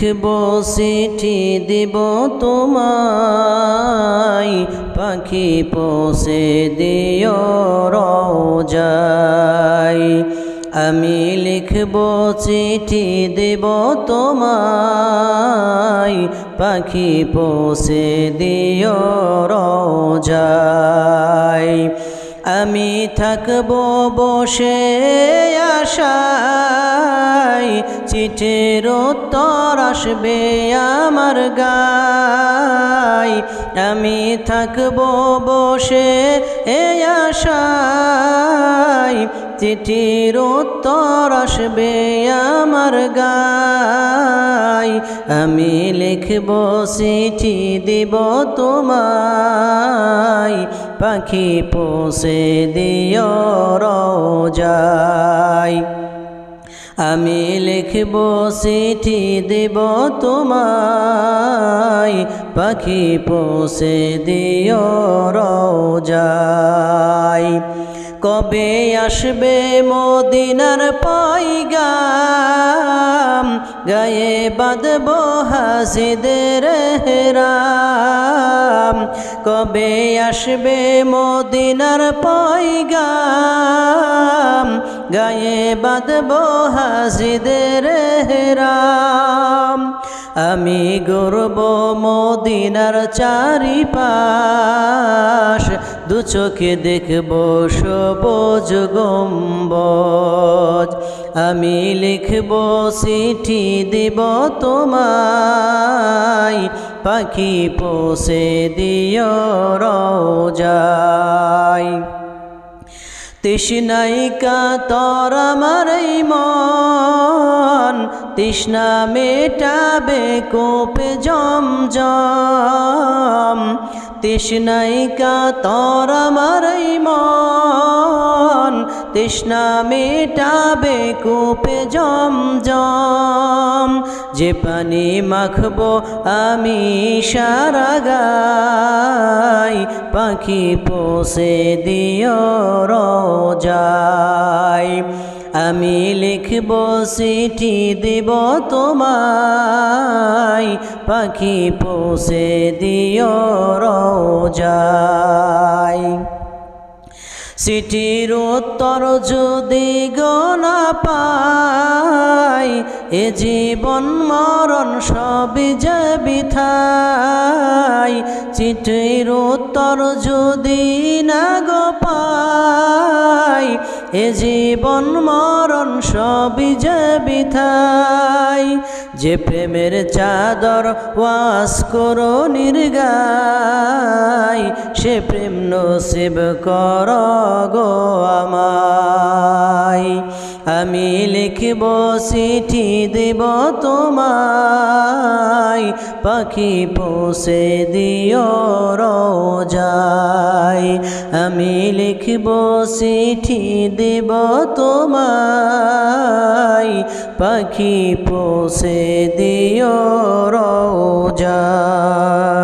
লিখব চিঠি দিব তোমায়, পাখি পোষে দিও রোজাই আমি লিখব চিঠি দেব তোমায়, পাখি পোষে দিও রোজাই আমি থাকব বসে আশায় চিঠির উত্তর আসবে আমার গাই। আমি থাকব বসে এ আশায়। চিঠির উত্তর আসবে আমার গাই। আমি লিখব চিঠি দিব তোমায়। পাখি পোষে দিও রোজাই আমি লিখব চিঠি দেব তোমায়। পাখি পোষে দিও রোজাই কবে আসবে মদিনার পাইগাম গায়ে বাঁধব হাসিদের হেরাম। কবে আসবে মদিনার পাইগাম গায়ে বাঁধব হাসিদের হেরাম। আমি গর্ব মদিনার চারিপাশ। দু চোখে দেখব সবুজ গম্বজ। আমি লিখব চিঠি দিব তোমায় পাখি পোষে দিও রোজাই। তৃষ্ণাইকা তর আমার এই মন, তৃষ্ণা মেটাবে কোপে জম জম তৃষ্ণাইকা তর আমার এই মন, তৃষ্ণা মেটাবে কোপে জম জম যে পানি মাখবো আমি সারা গাই, পাখি পোষে দিও রোজাই। আমি লিখব চিঠি দিব তোমায়, পাখি পোষে দিও রোজাই। চিঠির উত্তর যদি গনা পাই, এ জীবন মরণ সবই যে বিথাই। চিঠির উত্তর যদি না গো পাই, এ জীবন মরণ সবই যে বিথাই। যে প্রেমের চাদর ওয়াস করো নির্গাই সে প্রেম নসিব কর গো আমায়। আমি লিখব চিঠি দেব তোমায়, পাখি পোষে দিও রোজাই আমি লিখব চিঠি দেব তোমায় পাখি পোষে দিও রোজা